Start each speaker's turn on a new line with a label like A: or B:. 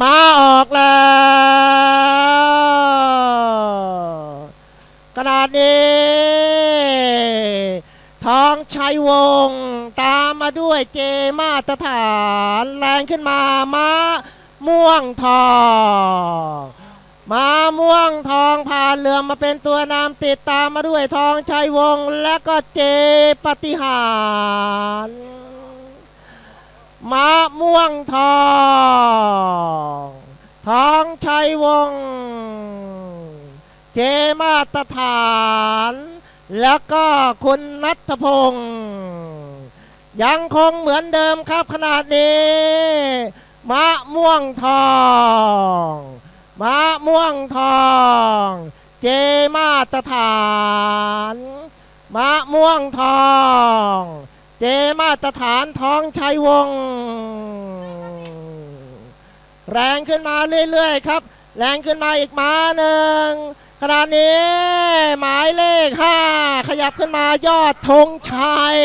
A: มาออกแล้วขนาดนี้ทองชัยวงตามมาด้วยเจมาตรฐานแรงขึ้นมาม้าม่วงทองม้าม่วงทองผ่านเรือมาเป็นตัวนำติดตามมาด้วยทองชัยวงและก็เจปฏิหารมะม่วงทอง ทองชัยวงศ์เจมาตรฐาน แล้วก็คุณนัทพงศ์ยังคงเหมือนเดิมครับขนาดนี้ มะม่วงทองมะม่วงทอง เจมาตรฐานมะม่วงทอง เจมาตรฐานทองชัยวงศ์ แรงขึ้นมาเรื่อยๆครับ แรงขึ้นมาอีกมาหนึ่งขณะนี้หมายเลขห้าขยับขึ้นมายอดธงชัย